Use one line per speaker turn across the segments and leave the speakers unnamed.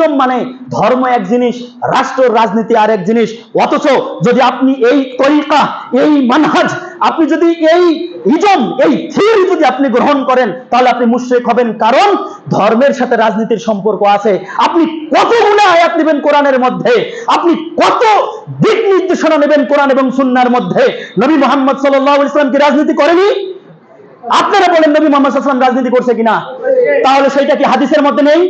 Secularism মানে ধর্ম এক জিনিস, রাষ্ট্র রাজনীতি আর এক জিনিস। অথচ যদি আপনি এই তরিকা, এই মানহাজ, আপনি যদি এই ইজম এই থিওরি যদি আপনি গ্রহণ করেন, তাহলে আপনি মুশরিক হবেন। কারণ ধর্মের সাথে রাজনীতির সম্পর্ক আছে। আপনি কত গুণে আয়াত নেবেন কোরআনের মধ্যে? আপনি কত দিক নির্দেশনা নেবেন কোরআন এবং সুন্নার মধ্যে? নবী মোহাম্মদ সাল্লাহ ইসলাম কি রাজনীতি করেনি? আপনারা বলেন, নবী মোহাম্মদ সাল্লাম রাজনীতি করছে কিনা? তাহলে সেইটা কি হাদিসের মধ্যে নেই?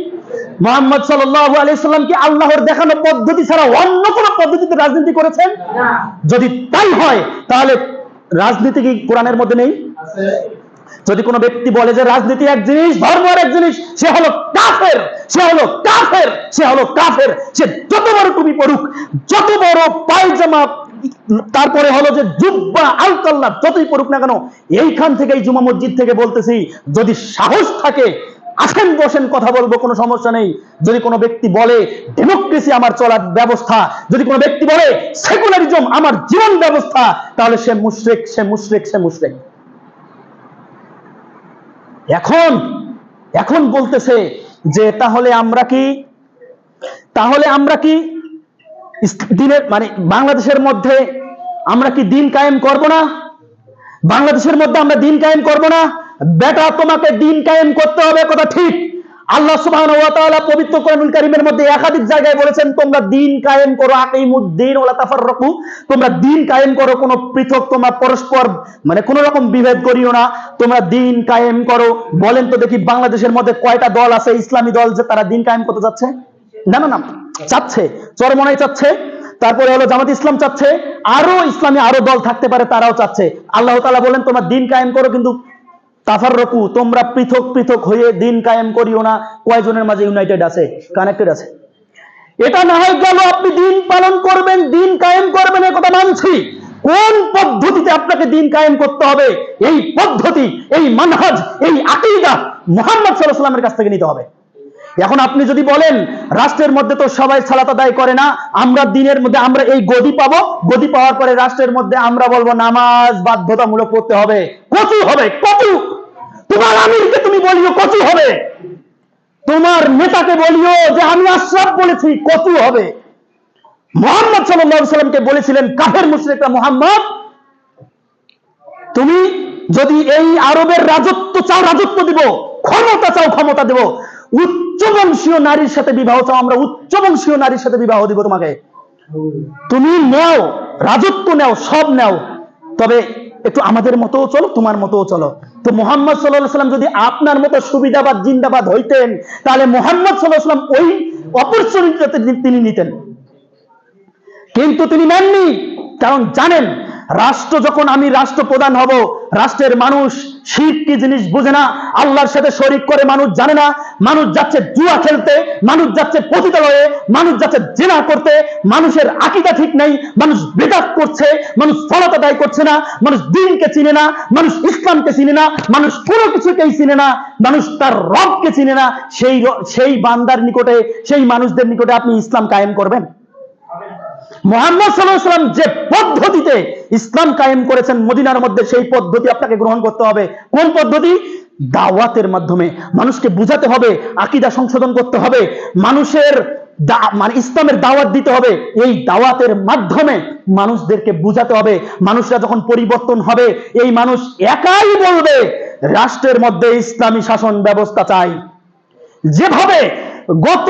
মোহাম্মদ সাল্লাল্লাহু আলাইহি সাল্লাম কি আল্লাহর দেখানো পদ্ধতি ছাড়া অন্য কোন পদ্ধতিতে রাজনীতি করেছেন? যদি তাই হয় তাহলে রাজনীতি কি কোরআনের মধ্যে নেই? যদি কোনো ব্যক্তি বলে যে রাজনীতি এক জিনিস ধর্ম আর এক জিনিস সে হলো কাফের সে হলো কাফের সে হলো কাফের সে যত বড় টুপি পড়ুক যত বড় পায়জামা তারপরে হলো যে জুব্বা আলকাল্লা যতই পড়ুক না কেন এইখান থেকে এই জুমা মসজিদ থেকে বলতেছি যদি সাহস থাকে আসেন, বসেন, কথা বলব, কোনো সমস্যা নেই। যদি কোনো ব্যক্তি বলে ডেমোক্রেসি আমার চলার ব্যবস্থা। যদি কোনো ব্যক্তি বলে সেকুলারিজম আমার জীবন ব্যবস্থা, তাহলে সে মুশরিক সে মুশরিক সে মুশরিক। এখন এখন বলতেছে যে, তাহলে আমরা কি, তাহলে আমরা কি দিনের মানে বাংলাদেশের মধ্যে আমরা কি দিন কায়েম করব না? বাংলাদেশের মধ্যে আমরা দিন কায়েম করব না? বেটা, তোমাকে দিন কায়েম করতে হবে, কথা ঠিক। আল্লাহ তাআলা পবিত্র কোরআনুল কারীমের মধ্যে একাধিক জায়গায় বলেছেন, তোমরা দিন কায়েম করো, আকিমুদ্দিন ওয়ালা তাফাররাকু। তোমরা দিন কায়েম করো, কোনো পৃথক তোমরা পরস্পর মানে কোনো রকম বিভেদ করিও না। তোমরা দিন কায়েম করো। বলেন তো দেখি বাংলাদেশের মধ্যে কয়টা দল আছে, ইসলামী দল যে তারা দিন কায়েম করতে যাচ্ছে? না না না, চাচ্ছে, চরমনাই চাচ্ছে। তারপরে হলো জামাত ইসলাম চাচ্ছে, আরও ইসলামী আরও দল থাকতে পারে, তারাও চাচ্ছে। আল্লাহ তাআলা বলেন, তোমরা দিন কায়েম করো, কিন্তু তাফার রকু তোমরা পৃথক পৃথক হয়ে দিন কায়েম করিও না। কয়জনের মাঝে ইউনাইটেড আছে? কানেক্টেড আছে? এটা না হয় গেল আপনি দিন পালন করবেন, দিন কায়েম করবেন, এ কথা মানছি। কোন পদ্ধতিতে আপনাকে দিন কায়েম করতে হবে? এই পদ্ধতি, এই মানহাজ, এই আকিদা মোহাম্মদ সাল্লামের কাছ থেকে নিতে হবে। এখন আপনি যদি বলেন, রাষ্ট্রের মধ্যে তো সবাই সালাত আদায় করে না, আমরা দিনের মধ্যে, আমরা এই গদি পাবো, গদি পাওয়ার পরে রাষ্ট্রের মধ্যে আমরা বলব, নামাজ বাধ্যতামূলক করতে হবে। কচু হবে, কচু। তোমার আমিরকে তুমি বলিও কচু হবে। তোমার নেতাকে বলিও যে আমি আশরাফ বলেছি, কচু হবে। মোহাম্মদ সাল্লামকে বলেছিলেন, কাফের মুশরিকরা, মোহাম্মদ, তুমি যদি এই আরবের রাজত্ব চাও, রাজত্ব দিব, ক্ষমতা চাও, ক্ষমতা দেব। উচ্চ বংশীয় নারীর সাথে বিবাহ চাও, আমরা উচ্চ বংশীয় নারীর সাথে বিবাহ দিব তোমাকে। তুমি নেও, রাজত্ব নেও, সব নেও। তবে একটু আমাদের মতো চলো, তোমার মতো চলো। তো মোহাম্মদ সাল্লাহ সাল্লাম যদি আপনার মতো সুবিধাবাদ, জিন্দাবাদ হইতেন, তাহলে মোহাম্মদ সাল্লাহ সাল্লাম ওই অপরচুনিটিতে তিনি নিতেন। কিন্তু তিনি নেননি, কারণ জানেন রাষ্ট্র যখন আমি রাষ্ট্রপ্রধান হব রাষ্ট্রের মানুষ শিখ কি জিনিস বুঝে না আল্লাহর সাথে শরিক করে মানুষ জানে না মানুষ যাচ্ছে জুয়া খেলতে মানুষ যাচ্ছে পতিতালয়ে মানুষ যাচ্ছে জেনা করতে মানুষের আকিদা ঠিক নেই মানুষ বেদাত করছে মানুষ ফলত আদায় করছে না মানুষ দিনকে চিনে না মানুষ ইসলামকে চিনে না মানুষ কোনো কিছুকেই চিনে না মানুষ তার রবকে চিনে না সেই সেই বান্দার নিকটে সেই মানুষদের নিকটে আপনি ইসলাম কায়েম করবেন। মোহাম্মদ সাল্লাহ সাল্লাম যে পদ্ধতিতে ইসলাম কায়েম করেছেন মদিনার মধ্যে, সেই পদ্ধতি আপনাকে গ্রহণ করতে হবে। কোন পদ্ধতি? দাওয়াতের মাধ্যমে। মানুষকে বুঝাতে হবে, আকিদা সংশোধন করতে হবে। মানুষের মানে ইসলামের দাওয়াত দিতে হবে। এই দাওয়াতের মাধ্যমে মানুষদেরকে বুঝাতে হবে। মানুষরা যখন পরিবর্তন হবে, এই মানুষ একাই বলবে, রাষ্ট্রের মধ্যে ইসলামী শাসন ব্যবস্থা চাই। যেভাবে গত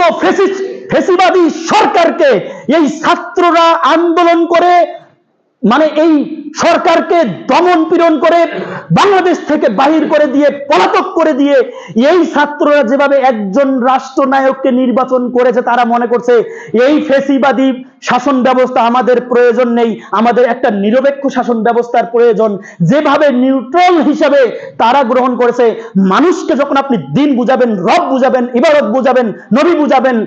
ফেসিবাদী সরকারকে এই ছাত্ররা আন্দোলন করে মানে এই সরকারকে দমন পীড়ন করে, বাংলাদেশ থেকে বাহির করে দিয়ে, পলাতক করে দিয়ে এই ছাত্ররা যেভাবে একজন রাষ্ট্রনায়ককে নির্বাচন করেছে তারা মনে করছে এই ফেসিবাদী শাসন ব্যবস্থা আমাদের প্রয়োজন নেই, আমাদের একটা নিরপেক্ষ শাসন ব্যবস্থার প্রয়োজন। যেভাবে নিউট্রাল হিসাবে তারা গ্রহণ করেছে, মানুষকে যখন আপনি দিন বুঝাবেন, রব বুঝাবেন ইবারত বুঝাবেন, নবী বুঝাবেন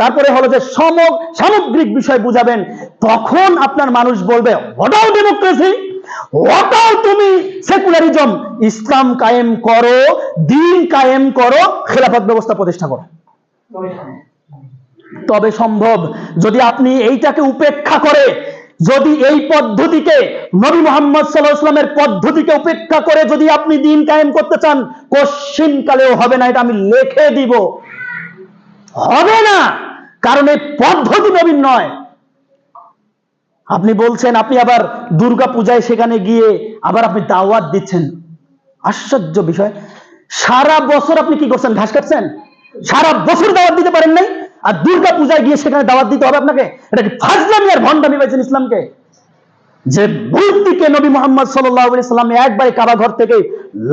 তারপরে হলো যে সম, সামগ্রিক বিষয় বুঝাবেন, তখন আপনার মানুষ বলবে ওটাও ডেমোক্রেসি ওটাও তুমি সেকুলারিজম ইসলাম কায়েম করো, দিন কায়েম করো, খেলাফত ব্যবস্থা প্রতিষ্ঠা করো। তবে সম্ভব, যদি আপনি এইটাকে উপেক্ষা করে, যদি এই পদ্ধতিকে নবী মোহাম্মদ সাল্লাহ ইসলামের পদ্ধতিকে উপেক্ষা করে যদি আপনি দিন কায়েম করতে চান কোশ্চিন কালেও হবে না, এটা আমি লিখে দিব। হবে না, কারণ এই পদ্ধতি নবীন নয়। আপনি বলছেন, আপনি আবার দুর্গা পূজায় সেখানে গিয়ে আবার আপনি দাওয়াত দিচ্ছেন। আশ্চর্য বিষয়। সারা বছর আপনি কি করছেন? ঘাস কাটছেন? সারা বছর দাওয়াত দিতে পারেন নাই? আর দুর্গা পূজায় গিয়ে সেখানে দাওয়াত দিতে হবে আপনাকে? এটা কি ফাজলামি আর ভণ্ডামি পাইছেন ইসলামকে? যে মূর্তিকে নবী মোহাম্মদ সাল্লাম একবারে কাবা ঘর থেকে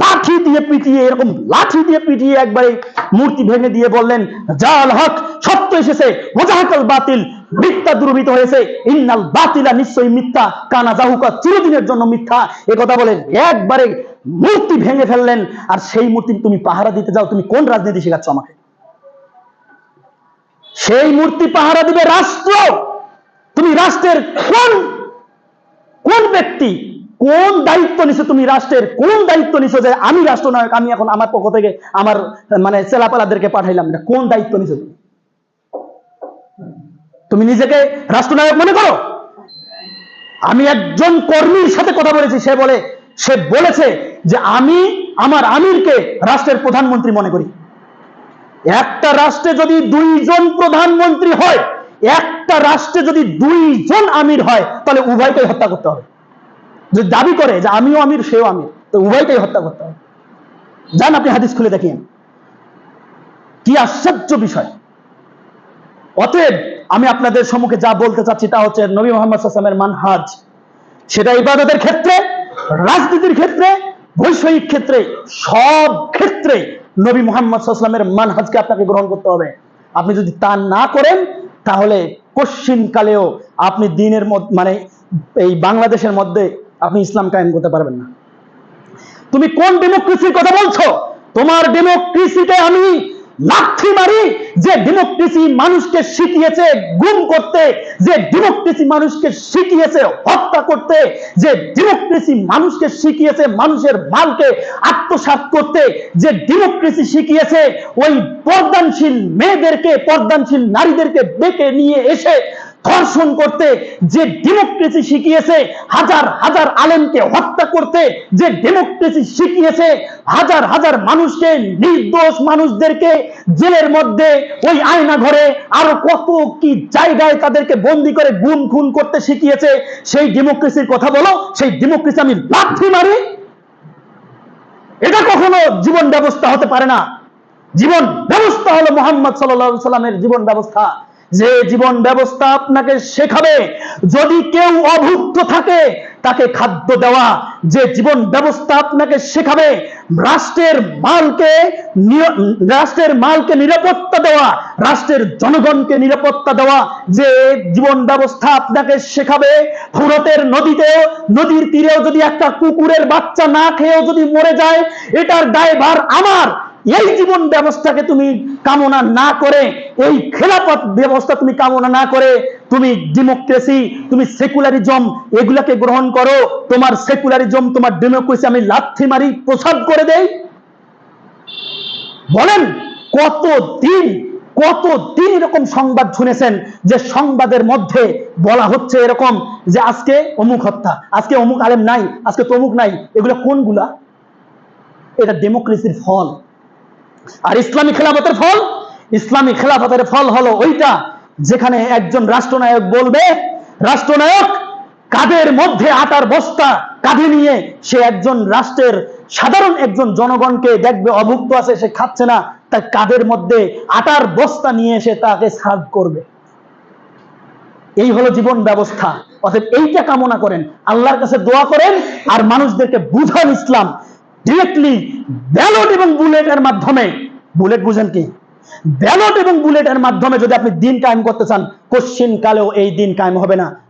লাঠি দিয়ে পিটিয়ে, এরকম লাঠি দিয়ে পিটিয়ে একবারে মূর্তি ভেঙে দিয়ে বললেন, জাল হক, সত্য এসেছে ওজাহাকাল বাতিল, মিথ্যা দুর্বৃত হয়েছে, ইন্নাল বাতিলা নিশ্চয়ই মিথ্যা, কানা জাহুকা চিরদিনের জন্য মিথ্যা। এ কথা বলেন, একবারে মূর্তি ভেঙে ফেললেন, আর সেই মূর্তি তুমি পাহারা দিতে যাও, তুমি কোন রাজনীতি শেখাচ্ছ আমাকে? সেই মূর্তি পাহারা দিবে রাষ্ট্র। তুমি রাষ্ট্রের কোন কোন ব্যক্তি কোন দায়িত্ব নিছো তুমি রাষ্ট্রের? কোন দায়িত্ব নিছো যে আমি রাষ্ট্রনায়ক, আমি এখন আমার পক্ষ থেকে আমার মানে চেলাপালাদেরকে পাঠাইলাম? এটা কোন দায়িত্ব নিছো তুমি? তুমি নিজেকে রাষ্ট্রনায়ক মনে করো? আমি একজন কর্মীর সাথে কথা বলেছি, সে বলে, সে বলেছে যে আমি আমার আমিরকে রাষ্ট্রের প্রধানমন্ত্রী মনে করি। একটা রাষ্ট্রে যদি দুইজন প্রধানমন্ত্রী হয় একটা রাষ্ট্রে যদি দুইজন আমির হয়, তাহলে উভয়কেই হত্যা করতে হবে। যদি দাবি করে যে আমিও আমির, সেও আমির, তো উভয়কেই হত্যা করতে হবে। যান আপনি হাদিস খুলে দেখিয়েন। কি আশ্চর্য বিষয়। অতএব আমি আপনাদের সম্মুখে যা বলতে চাচ্ছি তা হচ্ছে নবী মোহাম্মদ সাল্লামের মানহাজ। সেটা ইবাদতের ক্ষেত্রে, রাজনীতির ক্ষেত্রে, বৈষয়িক ক্ষেত্রে, সব ক্ষেত্রে নবী মোহাম্মদ সাল্লামের মানহাজকে আপনাকে গ্রহণ করতে হবে। আপনি যদি তা না করেন তাহলে কশ্চিনকালেও আপনি দিনের মানে এই বাংলাদেশের মধ্যে আপনি ইসলাম কায়েম করতে পারবেন না। তুমি কোন ডেমোক্রেসির কথা বলছো? তোমার ডেমোক্রেসিতে আমি লাথি মারি যে ডেমোক্রেসি মানুষকে শিখিয়েছে, গুম করতে, যে ডেমোক্রেসি মানুষকে শিখিয়েছে, হত্যা করতে, যে ডেমোক্রেসি মানুষকে শিখিয়েছে, মানুষের মালকে আত্মসাত করতে, যে ডেমোক্রেসি শিখিয়েছে, ওই পর্দানশীল মেয়েদেরকে, পর্দানশীল নারীদেরকে ডেকে নিয়ে এসে ধর্ষণ করতে, যে ডেমোক্রেসি শিখিয়েছে, হাজার হাজার আলেমকে হত্যা করতে, যে ডেমোক্রেসি শিখিয়েছে, হাজার হাজার মানুষকে, নির্দোষ মানুষদেরকে জেলের মধ্যে, ওই আয়না ঘরে আরও কত কি জায়গায় তাদেরকে বন্দি করে গুম খুন করতে শিখিয়েছে, সেই ডেমোক্রেসির কথা বলো, সেই ডেমোক্রেসি আমি লাথি মারি। এটা কখনো জীবন ব্যবস্থা হতে পারে না। জীবন ব্যবস্থা হলো মোহাম্মদ সাল্লাহ সাল্লামের জীবন ব্যবস্থা। যে জীবন ব্যবস্থা আপনাকে শেখাবে, যদি কেউ অভুক্ত থাকে, তাকে খাদ্য দেওয়া। যে জীবন ব্যবস্থা আপনাকে শেখাবে, রাষ্ট্রের মালকে রাষ্ট্রের মালকে নিরাপত্তা দেওয়া, রাষ্ট্রের জনগণকে নিরাপত্তা দেওয়া, যে জীবন ব্যবস্থা আপনাকে শেখাবে ফুরতের নদীতেও, নদীর তীরেও যদি একটা কুকুরের বাচ্চা না খেয়েও যদি মরে যায়, এটার দায়ভার আমার। এই জীবন ব্যবস্থাকে তুমি কামনা না করে, এই খেলাপথ ব্যবস্থা তুমি কামনা না করে, তুমি ডেমোক্রেসি তুমি সেকুলারিজম এগুলাকে গ্রহণ করো। তোমার সেকুলারিজম তোমার ডেমোক্রেসি আমি লাথি মারি, প্রসাদ করে দেই। বলেন কত দিন কত দিন এরকম সংবাদ শুনেছেন যে সংবাদের মধ্যে বলা হচ্ছে এরকম যে আজকে অমুক হত্যা, আজকে অমুক আলেম নাই, আজকে তমুক নাই, এগুলো কোনগুলা? এটা ডেমোক্রেসির ফল। আর ইসলামী খেলাফতের ফল? ইসলামী খেলাফতের ফল হলো ওইটা যেখানে একজন রাষ্ট্রনায়ক বলবে, রাষ্ট্রনায়ক, কাদের মধ্যে আটার বস্তা কাঁধে নিয়ে সে একজন রাষ্ট্রের সাধারণ একজন জনগণকে দেখবে, অভুক্ত আছে, সে খাচ্ছে না তার কাদের মধ্যে আটার বস্তা নিয়ে এসে তাকে সার্ভ করবে? এই হলো জীবন ব্যবস্থা। অর্থাৎ এইটা কামনা করেন। আল্লাহর কাছে দোয়া করেন আর মানুষদেরকে বুঝান ইসলাম। ডিরেক্টলি ব্যালট এবং বুলেটের মাধ্যমে বুলেট বুঝেন কি? ব্যালট এবং বুলেটের মাধ্যমে যদি আপনি দিন কায়েম করতে চান কোশ্চিন কালেও এই দিন কায়েম হবে না।